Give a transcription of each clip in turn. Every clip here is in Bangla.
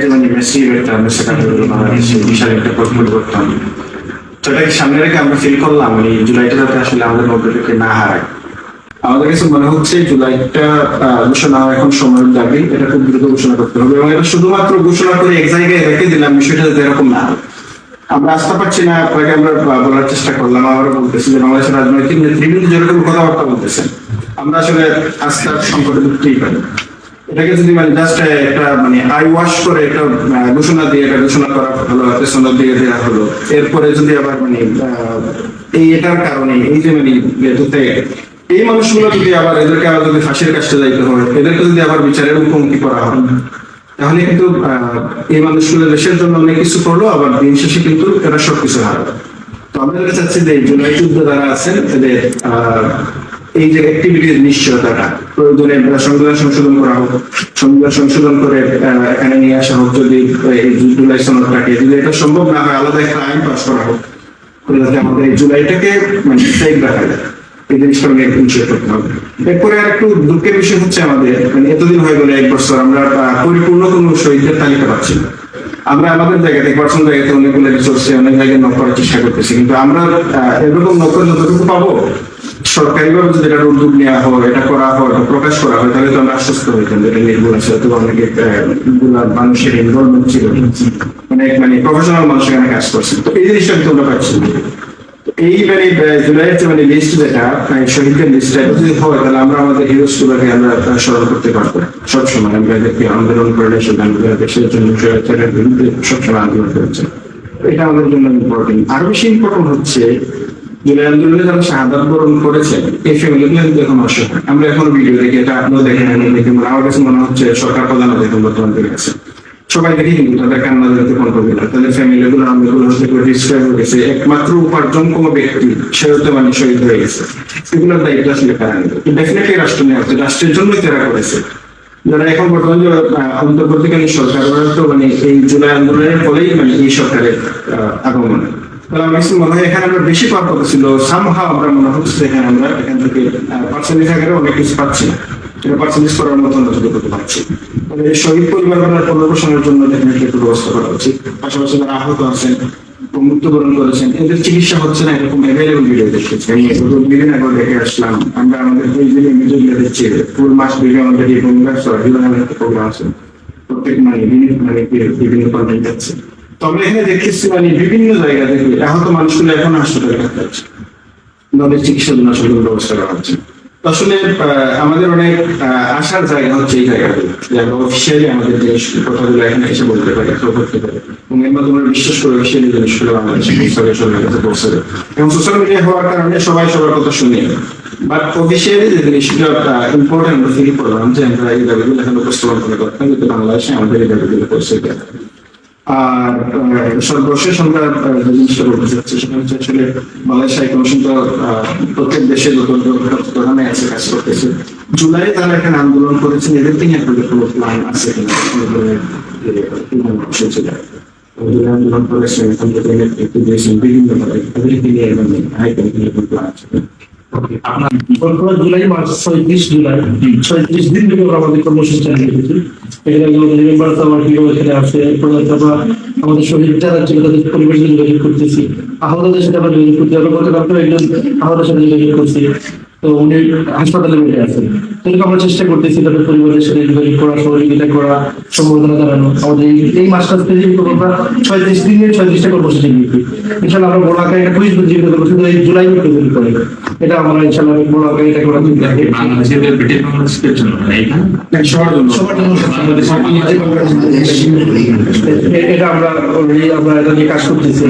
যে মানে মেসি আমরা বাংলাদেশে বিশাল একটা পরিবর্তন তো এটাকে সামনে রেখে আমরা ফিল করলাম? মানে জুলাইটা যাতে আসলে আমাদের মধ্যে না হারায়? আমাদের কাছে মনে হচ্ছে জুলাইটা ঘোষণা এখন সময়ের দাবি। এটা খুব দ্রুত ঘোষণা করতে হবে এবং এটা শুধুমাত্র ঘোষণা করে এক জায়গায় রেখে দিলাম, বিষয়টা যাতে এরকম না। আমরা আসতে পারছি না, আপনাকে আমরা বলার চেষ্টা করলাম। আমরা বলতেছি যে বাংলাদেশের রাজনৈতিক নেতৃবৃন্দ যেরকম কথাবার্তা বলতেছেন, আমরা আসলে আস্থার সংকটে ঢুকতেই পারি। এটাকে যদি মানে জাস্ট একটা মানে আই ওয়াশ করে একটা ঘোষণা দিয়ে একটা ঘোষণা করা হলো পেছনে দিয়ে দেওয়া হলো। এরপরে যদি আবার মানে এই এটার কারণে এই যে মানে যেটাতে এই মানুষগুলো যদি আবার এদেরকে আবার যদি ফাঁসির কাছে যাইতে হয় এদেরকে যদি আবার বিচারের মুখোমুখি করা হয় তাহলে কিন্তু এই মানুষগুলো দেশের জন্য অনেক কিছু করল আবার দিন শেষে কিন্তু এরা সবকিছু হারাবে তো আমরা চাচ্ছি যে জুলাই যুদ্ধ যারা আছেন এদের আহ, এই যে অ্যাক্টিভিটির নিশ্চয়তাটা প্রয়োজনে সংবিধান সংশোধন করা হোক, সংবিধান সংশোধন করে এখানে নিয়ে আসা হোক যদি জুলাই সনদটাকে যদি এটা সম্ভব না হয়, আলাদা একটা আইন পাস করা হোক। আমাদের এই জুলাইটাকে মানে সেফ রাখা যায়। এই জিনিসটা নিশ্চয় করতে হবে। এরপরে আর একটু দুঃখের বিষয় হচ্ছে আমাদের মানে এতদিন হয়ে গেলে এক বছর, আমরা পরিপূর্ণ কোনো শহীদদের তালিকা পাচ্ছি না। আমরা আমাদের জায়গা পার্সোনাল জায়গা অনেকগুলো অনেক জায়গায় নক করার চেষ্টা করতেছি, কিন্তু আমরা এরকম নক করে যতটুকু পাবো সরকারিভাবে যদি এটা উদ্যোগ নেওয়া হয়, এটা করা হয় প্রকাশ করা হয়, তাহলে তো আমরা আশ্বস্ত হইতাম যেটা নির্ভুল আছে। হয়তো অনেকে মানুষের ইনভলভমেন্ট ছিল। অনেক মানে প্রফেশনাল মানুষ এখানে কাজ করছে। তো এই জিনিসটা কিন্তু আমরা পাচ্ছি এই মানে জুলাইয়ের যে মানে লিস্ট যেটা মানে শহীদদের লিস্ট এটা যদি হয়, তাহলে আমরা আমাদের হিরোজ গুলোকে আমরা স্মরণ করতে পারব। সবসময় আমরা এদেরকে আন্দোলন করে সেখানে দেশের জন্য বিরুদ্ধে সবসময় আন্দোলন করেছে। এটা আমাদের জন্য ইম্পর্টেন্ট আরও বেশি ইম্পর্টেন্ট হচ্ছে একমাত্র ব্যক্তি, সে হতে মানে শহীদ হয়ে গেছে। এগুলোর দায়িত্ব আসলে ডেফিনেটলি রাষ্ট্র নেওয়া হচ্ছে রাষ্ট্রের জন্যই তারা করেছে। যারা এখন বর্তমান যে অন্তর্বর্তীকালীন সরকার তো মানে এই জুলাই আন্দোলনের ফলেই মানে এই সরকারের আগমন। মনে হয়, এখানে আমরা বেশি পাওয়ার ছিল সামহাও আমরা মনে হচ্ছে এখানে আমরা এখান থেকে পার্সেন্টেজ আকারে অনেক কিছু পাচ্ছি পার্সেন্টেজ করার মতো আমরা যতটুকু পাচ্ছি। তবে এই শহীদ পরিবারগুলোর পুনর্বাসনের জন্য ডেফিনেটলি একটু ব্যবস্থা করা উচিত। পাশাপাশি যারা আহত আছেন মৃত্যুবরণ করেছেন, এদের চিকিৎসা হচ্ছে না, এরকম অ্যাভেলেবল ভিডিও দেখেছি। আমি দুদিন আগে দেখে আসলাম, আমরা আমাদের এই যে ভিডিও দিচ্ছি ফুল মাস ভিডিও আমাদের এই প্রোগ্রাম আমাদের প্রোগ্রাম আছে। প্রত্যেক মানে মিনিট মানে বিভিন্ন কন্টেন্ট তবে এখানে দেখতেছি মানে বিভিন্ন জায়গা থেকে আহত মানুষগুলো এখন হাসপাতালে থাকতে হচ্ছে। তাদের চিকিৎসার জন্য আসলে ব্যবস্থা করা হচ্ছে। আসলে আমাদের অনেক আশার জায়গা হচ্ছে এই জায়গাগুলো। যে অফিসিয়ালি আমাদের যে কথাগুলো এখানে এসে বলতে পারি, কেউ করতে পারি। এবং এর মাধ্যমে বিশ্বাস করে অফিসিয়ালি জিনিসগুলো বাংলাদেশে পৌঁছাবে সবার কাছে পৌঁছাবে এবং সোশ্যাল মিডিয়া হওয়ার কারণে সবাই সবার কথা শুনি বাট অফিসিয়ালি যে জিনিসগুলো ইম্পর্টেন্ট আমরা ফিল করলাম যে আমরা এই দাবিগুলো এখানে উপস্থাপন করে করতাম কিন্তু বাংলাদেশে আমাদের এই দাবিগুলো পৌঁছে গেছে আর সর্বশেষ আমরা যে জিনিসটা বলতে চাচ্ছি সেটা হচ্ছে আসলে মালয়েশিয়া কমিশন তো প্রত্যেক দেশে যত প্রধানে আছে, কাজ করতেছে। জুলাই তারা এখানে আন্দোলন করেছেন এদের থেকে আপনাদের কোনো প্ল্যান আছে কিনা? আন্দোলন করেছেন বিভিন্ন ভাবে আছে? আপনার বর্তমান জুলাই মাস ছয়ত্রিশ জুলাই, ছয়ত্রিশ দিন ধরে আমরা আমাদের কর্মসূচি এখানে আমাদের শহীদ যারা ছিল করতেছি। আহতদের সাথে আমরা তো উনি হাসপাতালে বেড়ে আছেন। চেষ্টা করতেছি তাদের পরিবারের সাথে যোগাযোগ করা, সহযোগিতা করা সম্বোধনা জানানো। আমাদের এই- মাসটা থেকে আমরা ছয়ত্রিশ দিনে ছয়ত্রিশটা কর্মসূচি নিয়েছি। ইনশাল্লাহ আমরা বড় আকারে একটা জুলাই করে। এটা আমরা ইনশাল্লাহ বড় আকারে এটা করার চিন্তা করি। বাংলাদেশের ব্রিটিশ বাংলাদেশের জন্য তাই না? হ্যাঁ, সবার জন্য। সবার জন্য। এটা আমরা অলরেডি আমরা এটা নিয়ে কাজ করতেছি।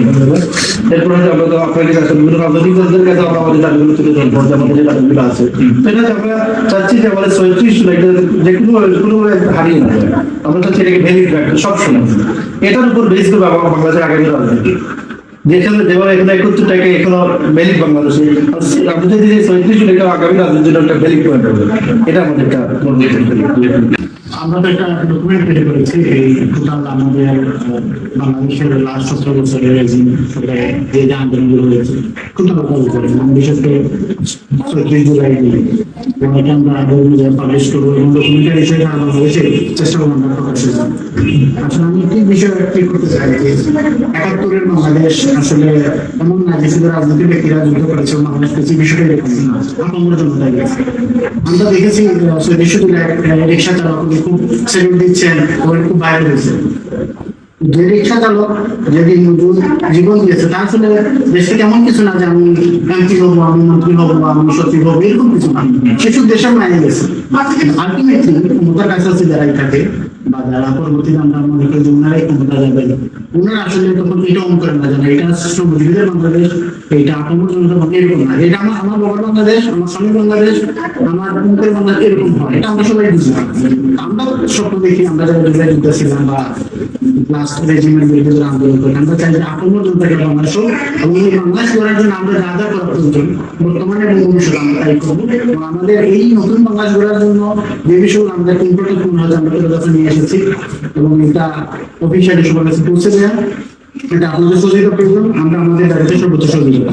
এরপরে আমরা তো আপনাদের কাছে বিভিন্ন রাজনৈতিক দলদের কাছে আমরা আমাদের দাবিগুলো তুলে ধরবো যে আমাদের যে দাবিগুলো আছে। এটা আমরা চাচ্ছি যে আমাদের জুলাই এটা যে কোনো কোনো হারিয়ে না। আমরা চাচ্ছি এটাকে ভ্যালিড রাখতে সবসময়। এটার উপর বেস আমার বাংলাদেশের আগামী রাজনীতি। যেখানে যেভাবে এখানে একত্রিশ টাকা এখনও ভ্যালিড বাংলাদেশে, আপনি যদি জুলাই আগামী একটা পয়েন্ট হবে এটা আমাদের একটা আমরা তো একটা ডকুমেন্ট করেছি, এই টোটাল আমাদের বাংলাদেশের লাস্ট সতেরো বছরের যে যে আন্দোলনগুলো টোটাল বিশেষ করে জুলাই এবং এটা আমরা আমরা। আসলে যে এমন যে শুধু রাজনৈতিক ব্যক্তিরা যুদ্ধ করেছে বাংলাদেশ বিষয়টা এরকম না আপামর জনতা গেছে আমরা দেখেছি বিশ্ববিদ্যালয় রিক্সা চালক খুব সেলুট দিচ্ছেন ওখানে খুব বাইরে হয়েছে যে রিক্সা চালক যদি জীবন দিয়েছে তা আসলে দেশে কেমন কিছু না যে আমি এমপি হব, আমি মন্ত্রী হব, বা আমি সচিব হব, এরকম কিছু না। সেসব দেশের মায়ের গেছে। আলটিমেটলি ক্ষমতার কাছাকাছি দাঁড়াই থাকে বা যারা পরবর্তীতে আমরা ওনারাই ক্ষমতা ওনারা আসলে তখন এটা অন করে না এটা শ্রমজীবীদের বাংলাদেশ, এটা বাংলা এরকম না। এটা আমার আমার বাবার বাংলাদেশ, আমার স্বামীর বাংলাদেশ, আমার বাংলাদেশ, এরকম হয়। এটা আমরা সবাই বুঝি। আমরা স্বপ্ন দেখি, আমরা যারা যুদ্ধ ছিলাম বা বিরুদ্ধে যারা আন্দোলন করি, আমরা চাই যে আপামর জনতাকে বাংলাদেশ এবং এই বাংলাদেশ করার জন্য আমরা যা যা করা প্রয়োজন, বর্তমানে এবং আমরা তাই করব। আমাদের এই নতুন বাংলাদেশ গড়ার জন্য যে বিষয়গুলো আমাদের ইম্পর্টেন্ট মনে হয় আমরা কাছে এসেছি এবং এটা অফিসিয়ালি সবার কাছে পৌঁছে দেওয়া এটা আপনাদের সহযোগিতা প্রয়োজন আমরা আমাদের দায়িত্ব সর্বোচ্চ সহযোগিতা।